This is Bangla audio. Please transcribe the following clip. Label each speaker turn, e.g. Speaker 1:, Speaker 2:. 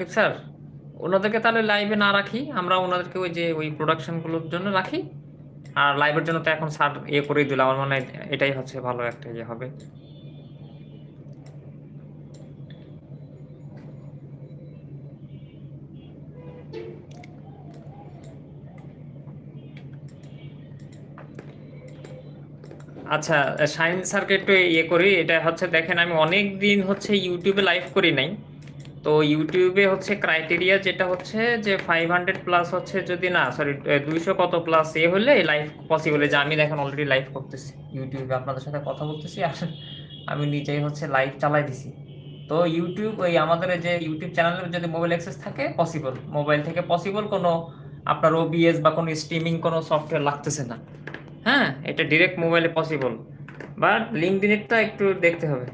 Speaker 1: রাকিব স্যার, ওনাদেরকে তাহলে লাইভে না রাখি, আমরা ওনাদেরকে ওই যে ওই প্রোডাকশনগুলোর জন্য রাখি। আর লাইভের জন্য তো এখন স্যার ইয়ে করেই দিল, আমার মনে হয় এটাই হচ্ছে ভালো একটা ইয়ে হবে। আচ্ছা শাইন স্যারকে একটু ইয়ে করি, এটা হচ্ছে দেখেন আমি অনেক দিন হচ্ছে ইউটিউবে লাইভ করি নাই। তো ইউটিউবে হচ্ছে ক্রাইটেরিয়া যেটা হচ্ছে যে ফাইভ হান্ড্রেড প্লাস হচ্ছে যদি না সরি দুইশো কত প্লাস এ হলে লাইভ পসিবল যে আমি দেখেন অলরেডি লাইভ করতেছি। ইউটিউবে আপনাদের সাথে কথা বলতেছি আর আমি নিজেই হচ্ছে লাইভ চালাই দিছি। তো ইউটিউব, ওই আমাদের যে ইউটিউব চ্যানেলের যদি মোবাইল অ্যাক্সেস থাকে পসিবল মোবাইল থেকে পসিবল কোনো আপনার ওবিএস বা কোনো স্ট্রিমিং কোনো সফটওয়্যার লাগতেছে না। হ্যাঁ এটা ডিরেক্ট মোবাইলে পসিবল বাট লিঙ্কডিনেরটা একটু দেখতে হবে।